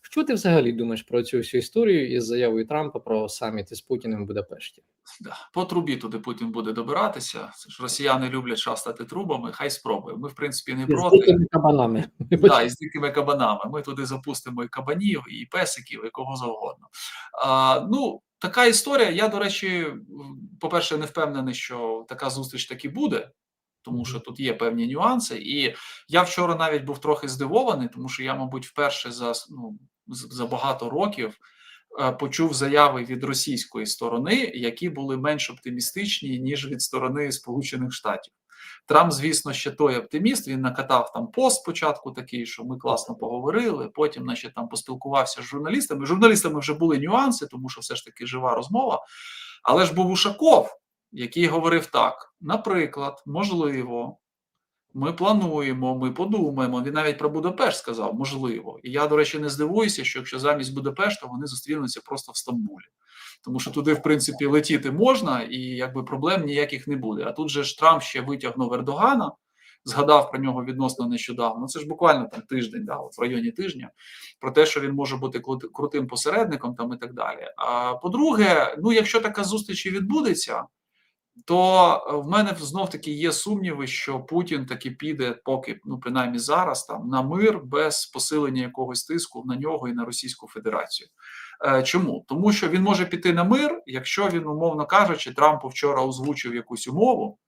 Що ти взагалі думаєш про цю всю історію із заявою Трампа про саміт із Путіним в Будапешті? Да. По трубі туди Путін буде добиратися. Це ж росіяни люблять шастати трубами, хай спробує. Ми, в принципі, не проти. дикими кабанами. Да, із дикими кабанами. Ми туди запустимо і кабанів, і песиків, і кого завгодно. А, ну, така історія. Я, до речі, по-перше, не впевнений, що така зустріч таки буде. Тому що тут є певні нюанси, і я вчора навіть був трохи здивований, тому що я, мабуть, вперше за ну за багато років е, почув заяви від російської сторони, які були менш оптимістичні ніж від сторони Сполучених Штатів. Трамп, звісно, ще той оптиміст. Він накатав там пост спочатку такий, що ми класно поговорили. Потім, значить, там поспілкувався з журналістами. З журналістами вже були нюанси, тому що все ж таки жива розмова. Але ж був Ушаков, який говорив так: наприклад, можливо, ми плануємо, ми подумаємо. Він навіть про Будапешт сказав, можливо. І я, до речі, не здивуюся, що якщо замість Будапешта вони зустрінуться просто в Стамбулі. Тому що туди, в принципі, летіти можна, і якби проблем ніяких не буде. А тут же ж Трамп ще витягнув Ердогана, згадав про нього відносно нещодавно. Це ж буквально там тиждень, да, от в районі тижня, про те, що він може бути крутим посередником там і так далі. А по-друге, ну якщо така зустріч і відбудеться, то е, в мене знов таки є сумніви, що Путін таки піде, поки ну принаймні зараз там на мир без посилення якогось тиску на нього і на Російську Федерацію. Е, Чому? Тому що він може піти на мир, якщо він, умовно кажучи, Трампу вчора озвучив якусь умову.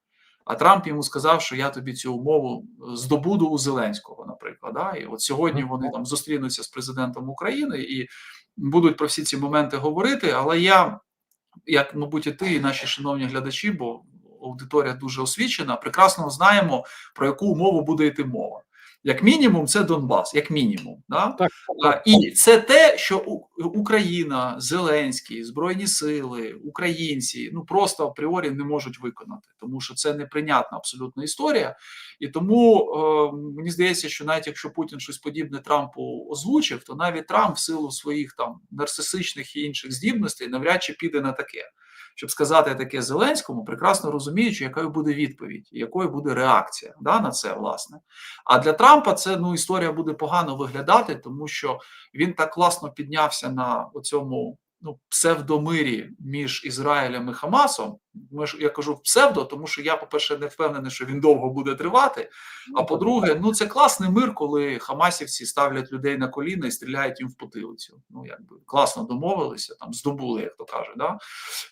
А Трамп йому сказав, що я тобі цю умову е, здобуду у Зеленського, наприклад. Да? І от сьогодні вони там зустрінуться з президентом України і будуть про всі ці моменти говорити. Але я як, мабуть, і ти, і наші шановні глядачі, бо аудиторія дуже освічена, прекрасно знаємо, про яку умову буде йти мова. Як мінімум, це Донбас, як мінімум. Да? Так, А, І це те, що Україна, Зеленський, Збройні Сили, українці ну просто апріорі не можуть виконати, тому що це неприйнятна абсолютно історія. І тому е, мені здається, що навіть якщо Путін щось подібне Трампу озвучив, то навіть Трамп в силу своїх там нарцисичних і інших здібностей навряд чи піде на таке. Щоб сказати таке Зеленському, прекрасно розуміючи, якою буде відповідь, якою буде реакція да, на це, власне. А для Трампа це ну історія буде погано виглядати, тому що він так класно піднявся на цьому ну, псевдомирі між Ізраїлем і Хамасом. Ми ж я кажу псевдо, тому що я, по-перше, не впевнений, що він довго буде тривати. А по-друге, ну це класний мир, коли хамасівці ставлять людей на коліна і стріляють їм в потилицю. Ну якби класно домовилися, там здобули, як то каже. Да?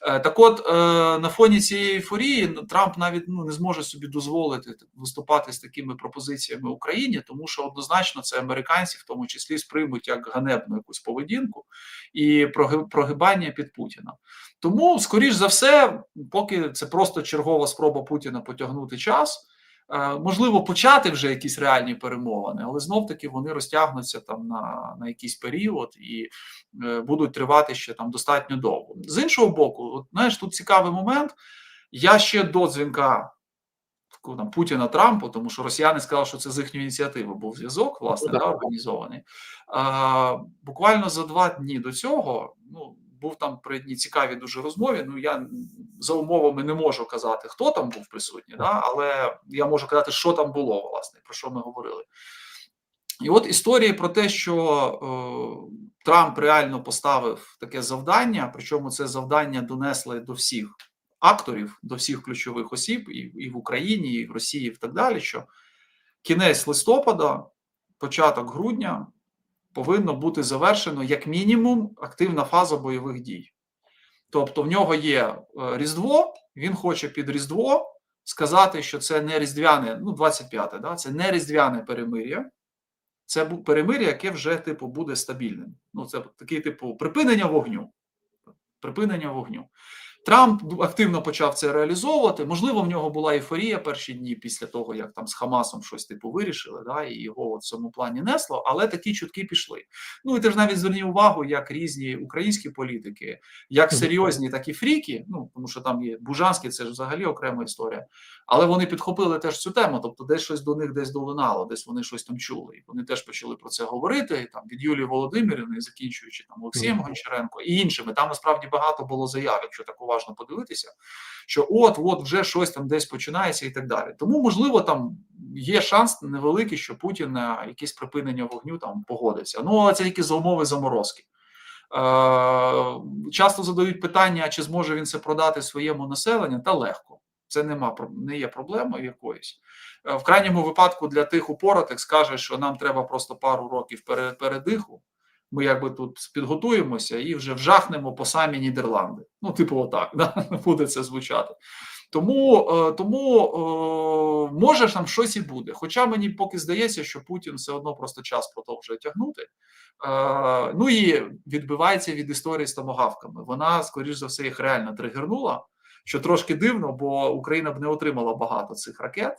Е, так от е, на фоні цієї ейфорії ну, Трамп навіть ну не зможе собі дозволити виступати з такими пропозиціями Україні, тому що однозначно це американці, в тому числі, сприймуть як ганебну якусь поведінку і прогибання під Путіна. Тому, скоріш за все, поки це просто чергова спроба Путіна потягнути час. е, Можливо, почати вже якісь реальні перемовини, але знов таки вони розтягнуться там на, на якийсь період і е, будуть тривати ще там достатньо довго. З іншого боку, от, знаєш, тут цікавий момент. Я ще до дзвінка там, Путіна Трампу, тому що росіяни сказали, що це з їхньої ініціативи був зв'язок, власне, Ну, да, організований. А, буквально за два дні до цього, ну, був там при одній цікавій дуже розмові. Ну, я за умовами не можу казати, хто там був присутній, да, але я можу казати, що там було, власне, про що ми говорили. І от історії про те, що е, Трамп реально поставив таке завдання, причому це завдання донесли до всіх акторів, до всіх ключових осіб, і, і в Україні, і в Росії, і так далі. Що кінець листопада, початок грудня повинно бути завершено як мінімум активна фаза бойових дій. Тобто, в нього є е, Різдво, він хоче під Різдво сказати, що це не різдвяне, ну 25-те, да, це не різдвяне перемир'я. Це перемир'я, яке вже типу буде стабільним. Ну, це такий типу припинення вогню. Припинення вогню. Трамп активно почав це реалізовувати. Можливо, в нього була ейфорія перші дні після того, як там з Хамасом щось типу вирішили, да, і його в цьому плані несло, але такі чутки пішли. Ну і ти ж навіть зверні увагу, як різні українські політики, як серйозні, так і фріки. Ну тому що там є Бужанський, це ж взагалі окрема історія. Але вони підхопили теж цю тему, тобто десь щось до них десь долинало, десь вони щось там чули. І вони теж почали про це говорити. Там від Юлії Володимирівни, закінчуючи там Олексієм Гончаренко і іншими. Там насправді багато було заяв, якщо так уважно подивитися, що от, от вже щось там десь починається і так далі. Тому, можливо, там є шанс невеликий, що Путін на якесь припинення вогню там погодиться. Ну, але це тільки за умови заморозки. Е, Часто задають питання, чи зможе він це продати своєму населенню, та легко. Це нема не є проблемою якоюсь. Е, В крайньому випадку для тих упоротих скаже, що нам треба просто пару років передиху. Ми якби тут підготуємося і вже вжахнемо по самі Нідерланди. Ну, типу, отак да? буде це звучати. Тому, е, тому е, може там щось і буде. Хоча мені поки здається, що Путін все одно просто час продовжує тягнути. Е, Ну і відбивається від історії з томагавками. Вона, скоріш за все, їх реально тригернула, що трошки дивно, бо Україна б не отримала багато цих ракет.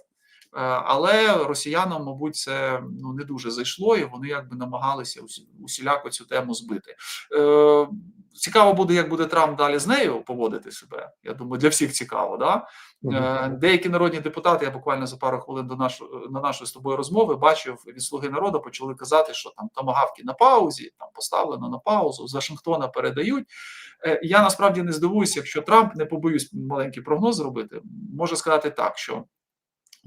Е, Але росіянам, мабуть, це ну не дуже зайшло, і вони якби намагалися усіляко цю тему збити. Е, Цікаво буде, як буде Трамп далі з нею поводити себе. Я думаю, для всіх цікаво. Да? Е, Деякі народні депутати, я буквально за пару хвилин до нашої на нашої з тобою розмови бачив від слуги народу, почали казати, що там томагавки на паузі, там поставлено на паузу, з Вашингтона передають. Е, Я насправді не здивуюся, якщо Трамп не побоюсь маленький прогноз зробити, може сказати так, що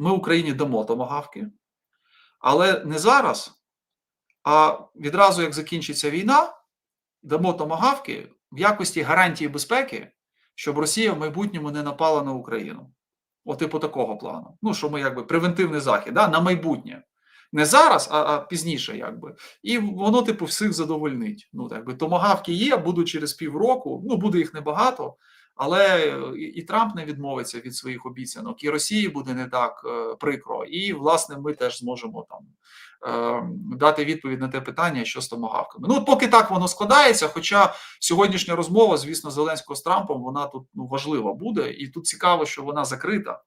ми Україні дамо томагавки, але не зараз, а відразу як закінчиться війна, дамо томагавки в якості гарантії безпеки, щоб Росія в майбутньому не напала на Україну. От типу такого плану. Ну, що ми якби превентивний захід да, на майбутнє. Не зараз, а, а пізніше, якби. І воно, типу, всіх задовольнить. Ну, так би томагавки є, будуть через півроку, ну буде їх небагато, але і, і Трамп не відмовиться від своїх обіцянок, і Росії буде не так е, прикро. І, власне, ми теж зможемо там е, дати відповідь на те питання, що з томагавками. Ну, поки так воно складається. Хоча сьогоднішня розмова, звісно, Зеленського з Трампом, вона тут ну, важлива буде, і тут цікаво, що вона закрита.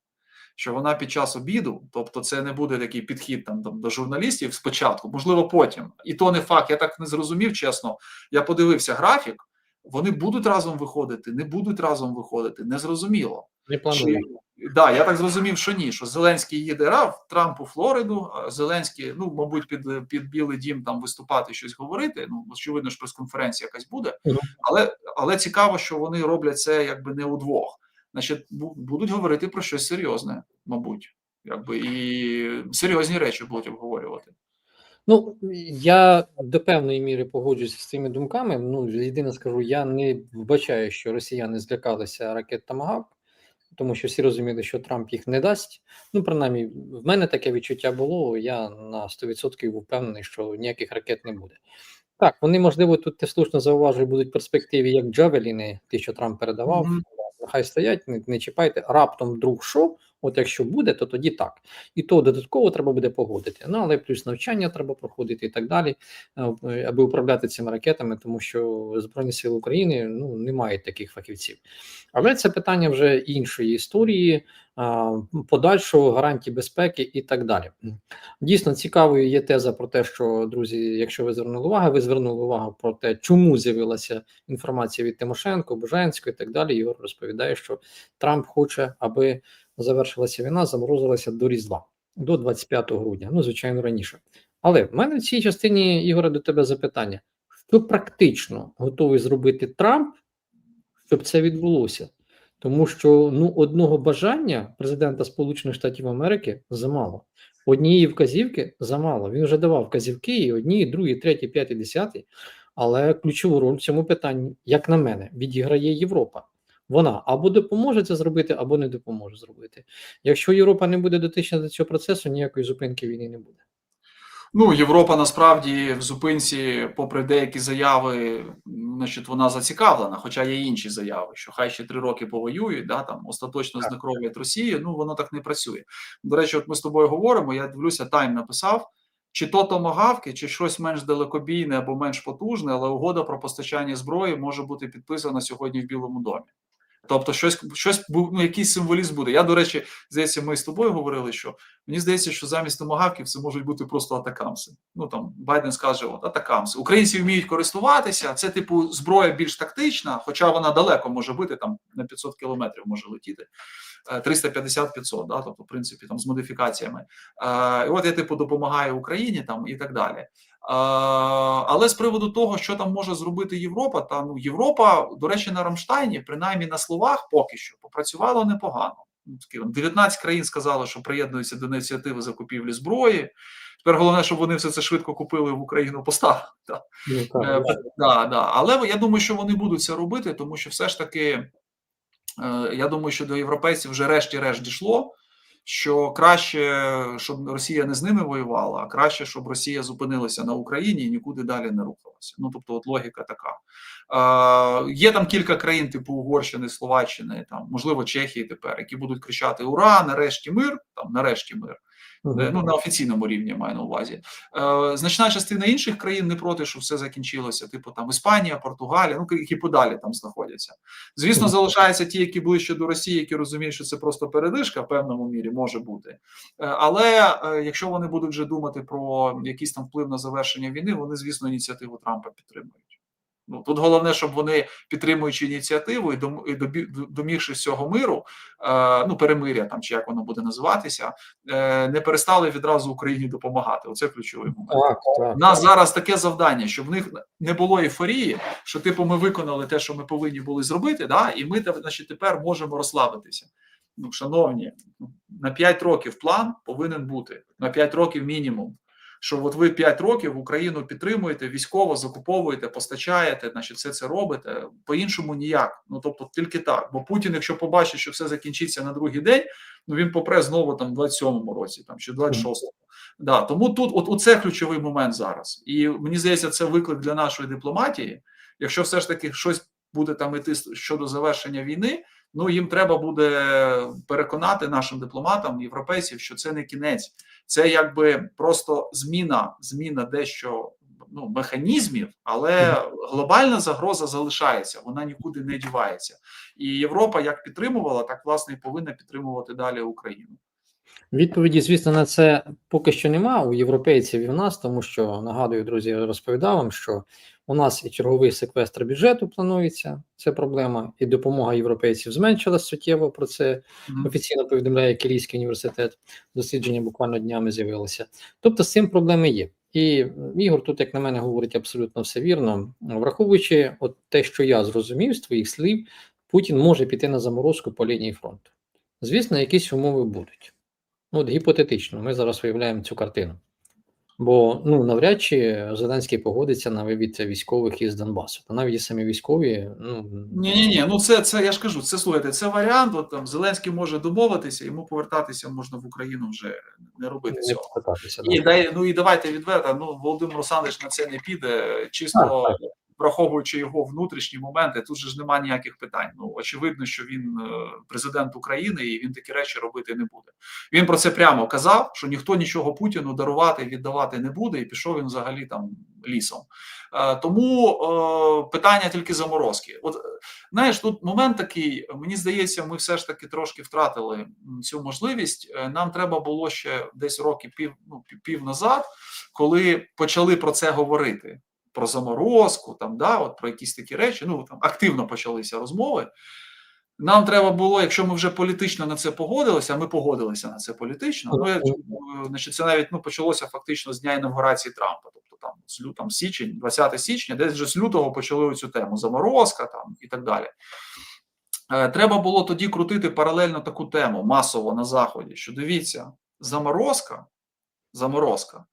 Що вона під час обіду, тобто це не буде такий підхід там до журналістів спочатку, можливо, потім. І то не факт. Я так не зрозумів, чесно. Я подивився графік. Вони будуть разом виходити, не будуть разом виходити. Не зрозуміло. Не Чи, да, я так зрозумів, що ні. Що Зеленський їде рав, Трамп у Флориду. а Зеленський, ну мабуть, під під Білий Дім там виступати, щось говорити. Ну очевидно, ж прес-конференція якась буде. Але але цікаво, що вони роблять це якби не удвох. Значить, будуть говорити про щось серйозне, мабуть, якби і серйозні речі будуть обговорювати. Ну, я до певної міри погоджуюсь з цими думками. Ну, єдине скажу, я не вбачаю, що росіяни злякалися ракет Тамагавк, тому що всі розуміли, що Трамп їх не дасть. Ну, принаймні, в мене таке відчуття було. Я на 100% був впевнений, що ніяких ракет не буде. Так, вони, можливо, тут ти слушно зауважує, будуть в перспективі як Джавеліни, ті, що Трамп передавав. Мгм. Нехай стоять, не, не чіпайте. Раптом вдруг що, от якщо буде, то тоді так. І то додатково треба буде погодити. Ну але плюс навчання треба проходити і так далі, е, аби управляти цими ракетами, тому що Збройні Сили України ну не мають таких фахівців. Але це питання вже іншої історії, подальшого гарантій безпеки і так далі. Дійсно цікавою є теза про те, що друзі, якщо ви звернули увагу, ви звернули увагу про те, чому з'явилася інформація від Тимошенко, Бужанського і так далі. Ігор розповідає, що Трамп хоче, аби завершилася війна, заморозилася до Різдва, до 25 грудня. Ну, звичайно, раніше. Але в мене в цій частині, Ігоре, до тебе запитання: що практично готовий зробити Трамп, щоб це відбулося? Тому що ну одного бажання президента Сполучених Штатів Америки замало. Однієї вказівки замало. Він вже давав вказівки і одні, і другі, і треті, п'яті, десяті. Але ключову роль в цьому питанні, як на мене, відіграє Європа. Вона або допоможе це зробити, або не допоможе зробити. Якщо Європа не буде дотична до цього процесу, ніякої зупинки війни не буде. Ну, Європа насправді в зупинці, попри деякі заяви, значить, вона зацікавлена, хоча є інші заяви, що хай ще три роки повоюють, да, там остаточно знекровлять Росію. Ну воно так не працює. До речі, от ми з тобою говоримо. Я дивлюся, Тайм написав. Чи то томагавки, чи щось менш далекобійне або менш потужне, але угода про постачання зброї може бути підписана сьогодні в Білому домі. Тобто, щось, щось ну, якийсь символізм буде. Я, до речі, здається, ми з тобою говорили, що Мені здається, що замість томагавків це можуть бути просто атакамси. Ну там Байден скаже, от атакамси. Українці вміють користуватися. Це типу зброя більш тактична, хоча вона далеко може бути, там на 500 кілометрів може летіти. Е, 350-500, да, тобто, в принципі, там з модифікаціями. Е, І от я типу допомагаю Україні там і так далі. Але з приводу того, що там може зробити Європа, та ну Європа, до речі, на Рамштайні, принаймні на словах, поки що попрацювала непогано. Ну, такі, 19 країн сказали, що приєднуються до ініціативи закупівлі зброї. Тепер головне, щоб вони все це швидко купили в Україну поставили. Да. Ну, так, пи- да, да. Але я думаю, що вони будуть це робити, тому що все ж таки, е, я думаю, що до європейців вже решті-решт дійшло, що краще, щоб Росія не з ними воювала, а краще, щоб Росія зупинилася на Україні і нікуди далі не рухалася. Ну тобто, от логіка така. Е, є там кілька країн, типу Угорщини, Словаччини, там можливо Чехії тепер, які будуть кричати Ура! Нарешті мир! Там нарешті мир. Е, ну на офіційному рівні маю на увазі. Е, значна частина інших країн не проти, що все закінчилося, типу там Іспанія, Португалія, ну які подалі там знаходяться. Звісно, залишаються ті, які ближче до Росії, які розуміють, що це просто передишка в певному мірі може бути. Е, але е, якщо вони будуть вже думати про якийсь там вплив на завершення війни, вони звісно ініціативу Трампа підтримують. Ну тут головне, щоб вони підтримуючи ініціативу і дом- і домігшись цього миру, е, ну перемиря там чи як воно буде називатися, е, не перестали відразу Україні допомагати. Оце ключовий момент. Так, так. У нас зараз таке завдання, щоб в них не було ейфорії, що типу ми виконали те, що ми повинні були зробити, да, і ми значить, тепер можемо розслабитися. Ну, шановні, на 5 років план повинен бути на 5 років мінімум. Що от ви 5 років Україну підтримуєте, військово закуповуєте, постачаєте, значить, все це робите. По-іншому ніяк. Ну тобто тільки так. Бо Путін, якщо побачить, що все закінчиться на другий день, ну він попре знову там в 27-му році, там чи 26-му. Да, тому тут от, оце ключовий момент зараз. І мені здається, це виклик для нашої дипломатії. Якщо все ж таки щось буде там іти щодо завершення війни, ну їм треба буде переконати нашим дипломатам, європейців, що це не кінець, це якби просто зміна, зміна дещо ну, механізмів, але глобальна загроза залишається, вона нікуди не дівається. І Європа як підтримувала, так власне і повинна підтримувати далі Україну. Відповіді, звісно, на це поки що нема у європейців і в нас, тому що нагадую, друзі, я розповідав вам, що у нас і черговий секвестр бюджету планується. Це проблема, і допомога європейців зменшилась суттєво. Про це офіційно повідомляє Кілійський університет. Дослідження буквально днями з'явилося. Тобто з цим проблеми є. І Ігор тут, як на мене, говорить абсолютно все вірно. Враховуючи от те, що я зрозумів з твоїх слів, Путін може піти на заморозку по лінії фронту. Звісно, якісь умови будуть. Ну, от гіпотетично, ми зараз виявляємо цю картину. Бо ну навряд чи Зеленський погодиться на вивід військових із Донбасу. Та навіть і самі військові, ну Ні, ні, ні. Ну це це я ж кажу. Це слухайте, це варіант. От там Зеленський може домовитися, йому повертатися можна в Україну вже не робити не цього. І да. дай ну і давайте відверто. Ну Володимир Олександрович на це не піде, чисто Так, враховуючи його внутрішні моменти. Тут же ж немає ніяких питань. Ну очевидно, що він е, президент України і він такі речі робити не буде. Він про це прямо казав, що ніхто нічого Путіну дарувати віддавати не буде, і пішов він взагалі там лісом. Е, Тому е, питання тільки заморозки. От знаєш, тут момент такий. Мені здається, ми все ж таки трошки втратили цю можливість. Нам треба було ще десь роки пів ну пів назад, коли почали про це говорити. Про заморозку, там да, от про якісь такі речі. Ну там активно почалися розмови. Нам треба було, якщо ми вже політично на це погодилися, ми погодилися на це політично. Ну я, значить, це навіть ну почалося фактично з дня інавгурації Трампа. Тобто там з лю- там січень, 20 січня, десь вже з лютого почали цю тему заморозка там і так далі. Е, Треба було тоді крутити паралельно таку тему масово на заході. Що дивіться, заморозка, заморозка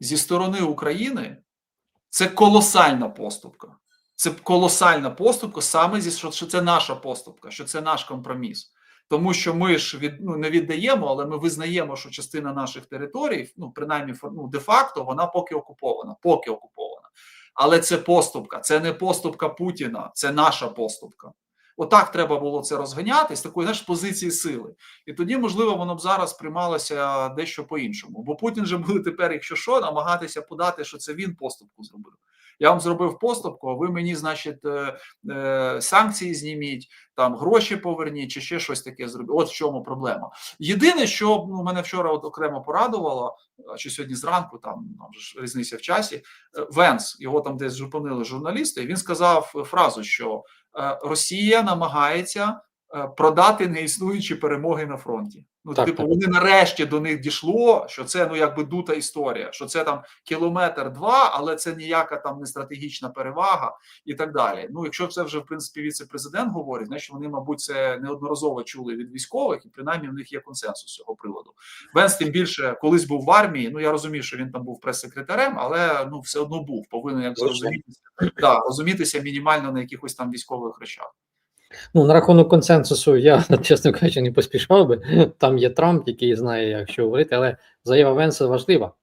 зі сторони України це колосальна поступка. Це колосальна поступка саме зі що, це наша поступка, що це наш компроміс. Тому що ми ж від ну не віддаємо, але ми визнаємо, що частина наших територій, ну принаймні ну, де-факто, вона поки окупована, поки окупована. Але це поступка, це не поступка Путіна, це наша поступка. Отак треба було це розганяти з такої знаєш, позиції сили. І тоді, можливо, воно б зараз приймалося дещо по-іншому. Бо Путін же буде тепер, якщо що, намагатися подати, що це він поступку зробив. Я вам зробив поступку, а ви мені, значить, е, е, санкції зніміть, там гроші поверніть, чи ще щось таке зробіть. От в чому проблема. Єдине, що ну, мене вчора от окремо порадувало, чи сьогодні зранку, там, там ж різниця в часі. е, Венс, його там десь зупинили журналісти. Він сказав фразу, що Росія намагається е, продати неіснуючі перемоги на фронті. Ну, Так, типу, так. вони нарешті до них дійшло, що це ну якби дута історія, що це там кілометр два, але це ніяка там не стратегічна перевага і так далі. Ну, якщо це вже в принципі віце-президент говорить, значить вони, мабуть, це неодноразово чули від військових, і принаймні в них є консенсус з цього приводу. Венс тим більше колись був в армії. Ну я розумію, що він там був прес-секретарем, але ну все одно був повинен Звичайно. розумітися, да, розумітися мінімально на якихось там військових речах. Ну, на рахунок консенсусу, я, чесно кажучи, не поспішав би. Там є Трамп, який знає, як що говорити, але заява Венса важлива.